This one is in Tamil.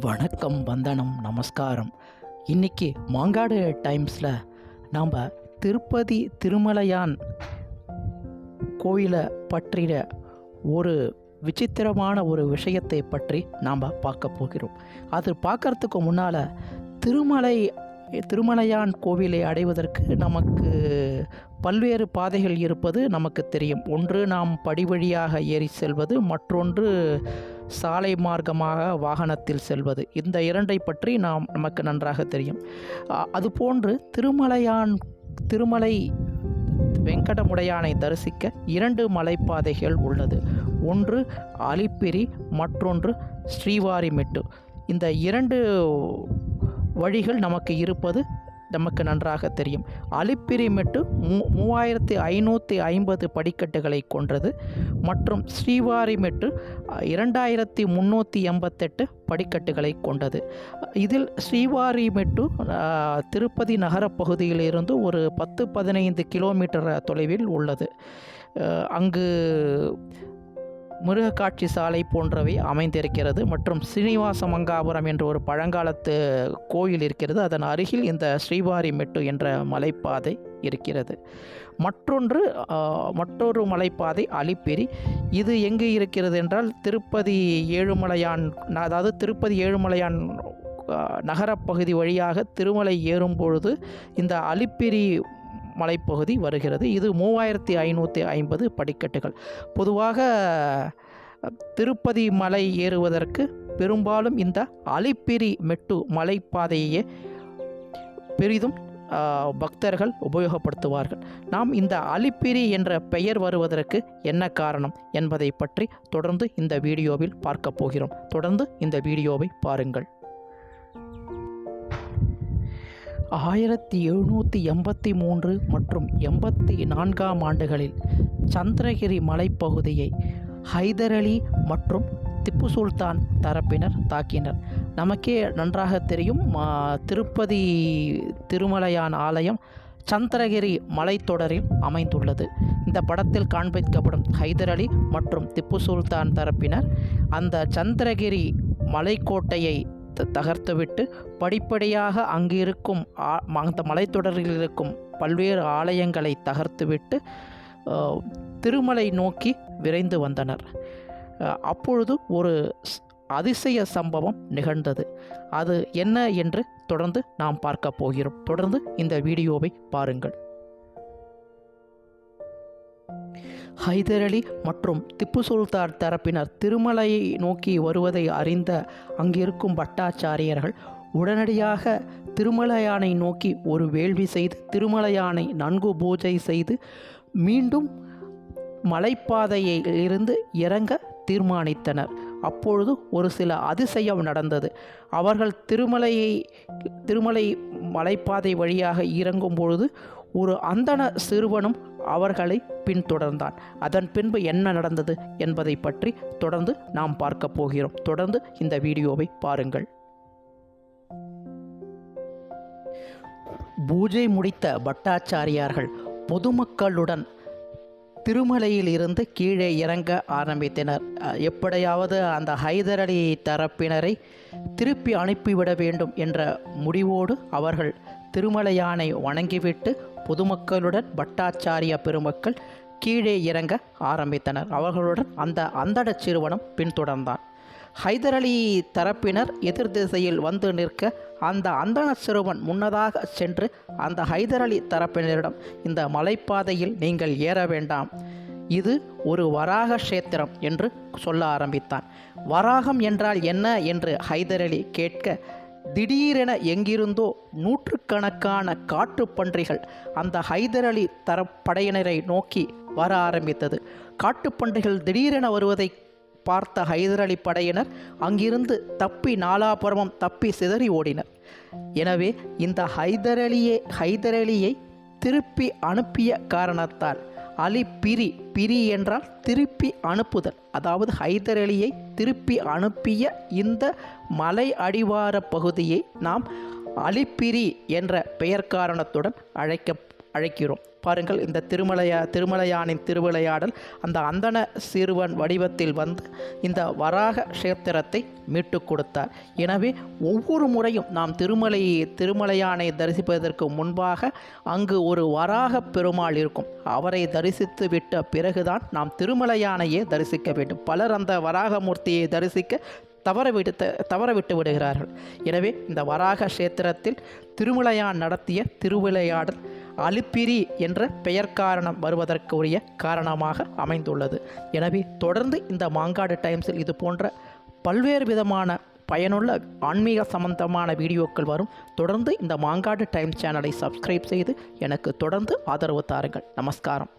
வணக்கம் வந்தனம் நமஸ்காரம். இன்றைக்கி மாங்காடு டைம்ஸில் நாம் திருப்பதி திருமலையான் கோயிலை பற்றிய ஒரு விசித்திரமான ஒரு விஷயத்தை பற்றி நாம் பார்க்க போகிறோம். அது பார்க்கறதுக்கு முன்னால் திருமலை திருமலையான் கோவிலை அடைவதற்கு நமக்கு பல்வேறு பாதைகள் இருப்பது நமக்கு தெரியும். ஒன்று நாம் படிவழியாக ஏறி செல்வது மற்றொன்று சாலை மார்க்கமாக வாகனத்தில் செல்வது. இந்த இரண்டை பற்றி நாம் நமக்கு நன்றாக தெரியும். அதுபோன்று திருமலையான் திருமலை வெங்கடமுடையானை தரிசிக்க இரண்டு மலைப்பாதைகள் உள்ளது. ஒன்று அலிப்பிரி மற்றொன்று ஸ்ரீவாரிமெட்டு. இந்த இரண்டு வழிகள் நமக்கு இருப்பது நமக்கு நன்றாக தெரியும். அலிப்பிரிமெட்டு மூ மூவாயிரத்தி ஐநூற்றி ஐம்பது படிக்கட்டுகளை கொண்டது மற்றும் ஸ்ரீவாரிமெட்டு இரண்டாயிரத்தி முந்நூற்றி எண்பத்தெட்டு படிக்கட்டுகளை கொண்டது இதில் ஸ்ரீவாரிமெட்டு திருப்பதி நகரப்பகுதியிலிருந்து ஒரு பத்து பதினைந்து கிலோமீட்டர் தொலைவில் உள்ளது. அங்கு மிருகக்காட்சி சாலை போன்றவை அமைந்திருக்கிறது மற்றும் ஸ்ரீனிவாச மங்காபுரம் என்ற ஒரு பழங்காலத்து கோயில் இருக்கிறது. அதன் அருகில் இந்த ஸ்ரீவாரி மெட்டு என்ற மலைப்பாதை இருக்கிறது. மற்றொன்று மற்றொரு மலைப்பாதை அலிப்பிரி. இது எங்கு இருக்கிறது என்றால் திருப்பதி ஏழுமலையான் அதாவது திருப்பதி ஏழுமலையான் நகரப்பகுதி வழியாக திருமலை ஏறும் பொழுது இந்த அலிப்பிரி மலைப்பகுதி வருகிறது. இது மூவாயிரத்தி ஐநூற்றி ஐம்பது படிக்கட்டுகள். பொதுவாக திருப்பதி மலை ஏறுவதற்கு பெரும்பாலும் இந்த அலிப்பிரி மெட்டு மலைப்பாதையே பெரிதும் பக்தர்கள் உபயோகப்படுத்துவார்கள். நாம் இந்த அலிப்பிரி என்ற பெயர் வருவதற்கு என்ன காரணம் என்பதை பற்றி தொடர்ந்து இந்த வீடியோவில் பார்க்கப் போகிறோம். தொடர்ந்து இந்த வீடியோவை பாருங்கள். ஆயிரத்தி எழுநூற்றி எண்பத்தி மூன்று மற்றும் எண்பத்தி நான்காம் ஆண்டுகளில் சந்திரகிரி மலைப்பகுதியை ஹைதர் அலி மற்றும் திப்பு சுல்தான் தரப்பினர் தாக்கினர். நமக்கே நன்றாக தெரியும் திருப்பதி திருமலையான் ஆலயம் சந்திரகிரி மலைத்தொடரில் அமைந்துள்ளது. இந்த படத்தில் காண்பிக்கப்படும் ஹைதர் அலி மற்றும் திப்பு சுல்தான் தரப்பினர் அந்த சந்திரகிரி மலைக்கோட்டையை தகர்த்துவிட்டு படிப்படியாக அங்கு இருக்கும் ஆ- அந்த மலைத்தொடரில் இருக்கும் பல்வேறு ஆலயங்களை தகர்த்துவிட்டு திருமலை நோக்கி விரைந்து வந்தனர். அப்பொழுது ஒரு ஸ்- அதிசய சம்பவம் நிகழ்ந்தது. அது என்ன என்று தொடர்ந்து நாம் பார்க்க போகிறோம். தொடர்ந்து இந்த வீடியோவை பாருங்கள். ஹைதர் அலி மற்றும் திப்பு சுல்தான் தரப்பினர் திருமலையை நோக்கி வருவதை அறிந்த அங்கிருக்கும் பட்டாச்சாரியர்கள் உடனடியாக திருமலையானை நோக்கி ஒரு வேள்வி செய்து திருமலையானை நன்கு பூஜை செய்து மீண்டும் மலைப்பாதையிலிருந்து இறங்க தீர்மானித்தனர். அப்பொழுது ஒரு சில அதிசயம் நடந்தது. அவர்கள் திருமலையை திருமலை மலைப்பாதை வழியாக இறங்கும் பொழுது ஒரு அந்தண சிறுவனும் அவர்களை பின்தொடர்ந்தான். அதன் பின்பு என்ன நடந்தது என்பதை பற்றி தொடர்ந்து நாம் பார்க்க போகிறோம். தொடர்ந்து இந்த வீடியோவை பாருங்கள். பூஜை முடித்த பட்டாச்சாரியார்கள் பொதுமக்களுடன் திருமலையில் இருந்து கீழே இறங்க ஆரம்பித்தனர். எப்படியாவது அந்த ஹைதர் அலி தரப்பினரை திருப்பி அனுப்பிவிட வேண்டும் என்ற முடிவோடு அவர்கள் திருமலையானை வணங்கிவிட்டு பொதுமக்களுடன் பட்டாச்சாரிய பெருமக்கள் கீழே இறங்க ஆரம்பித்தனர். அவர்களுடன் அந்த அந்தட சிறுவனும் பின்தொடர்ந்தான். ஹைதர் அலி தரப்பினர் எதிர் திசையில் வந்து நிற்க அந்த அந்தன சிறுவன் முன்னதாக சென்று அந்த ஹைதர் அலி தரப்பினரிடம் இந்த மலைப்பாதையில் நீங்கள் ஏற வேண்டாம். இது ஒரு வராக கஷேத்திரம் என்று சொல்ல ஆரம்பித்தான். வராகம் என்றால் என்ன? என்று ஹைதர் அலி கேட்க திடீரென எங்கிருந்தோ நூற்றுக்கணக்கான காட்டுப்பன்றிகள் அந்த ஹைதர் அலி தரப்படையினரை நோக்கி வர ஆரம்பித்தது. காட்டுப்பன்றிகள் திடீரென வருவதை பார்த்த ஹைதர் அலி படையினர் அங்கிருந்து தப்பி நாலாபுரமும் தப்பி சிதறி ஓடினர். எனவே இந்த ஹைதர் அலியே ஹைதர் அலியை திருப்பி அனுப்பிய காரணத்தால் அலி பிரி பிரி என்றால் திருப்பி அனுப்புதல். அதாவது ஹைதர் அலியை திருப்பி அனுப்பிய இந்த மலை அடிவார பகுதியை நாம் அலிப்பிரி என்ற பெயர் காரணத்துடன் அழைக்க அழைக்கிறோம். பாருங்கள் இந்த திருமலையா திருமலையானின் திருவிளையாடல் அந்த அந்தன சிறுவன் வடிவத்தில் வந்து இந்த வராக கஷேத்திரத்தை மீட்டு கொடுத்தார். எனவே ஒவ்வொரு முறையும் நாம் திருமலை திருமலையானை தரிசிப்பதற்கு முன்பாக அங்கு ஒரு வராக பெருமாள் இருக்கும். அவரை தரிசித்து விட்ட பிறகுதான் நாம் திருமலையானையே தரிசிக்க வேண்டும். பலர் அந்த வராகமூர்த்தியை தரிசிக்க தவற விட்டு தவற விட்டு விடுகிறார்கள். எனவே இந்த வராக கஷேத்திரத்தில் திருமலையான் நடத்திய திருவிளையாடல் அலுப்பிரி என்ற பெயர் காரணம் வருவதற்குரிய காரணமாக அமைந்துள்ளது. எனவே தொடர்ந்து இந்த மாங்காடு டைம்ஸில் இது போன்ற பல்வேறு விதமான பயனுள்ள ஆன்மீக சம்பந்தமான வீடியோக்கள் வரும். தொடர்ந்து இந்த மாங்காடு டைம்ஸ் சேனலை சப்ஸ்கிரைப் செய்து எனக்கு தொடர்ந்து ஆதரவு தாருங்கள். நமஸ்காரம்.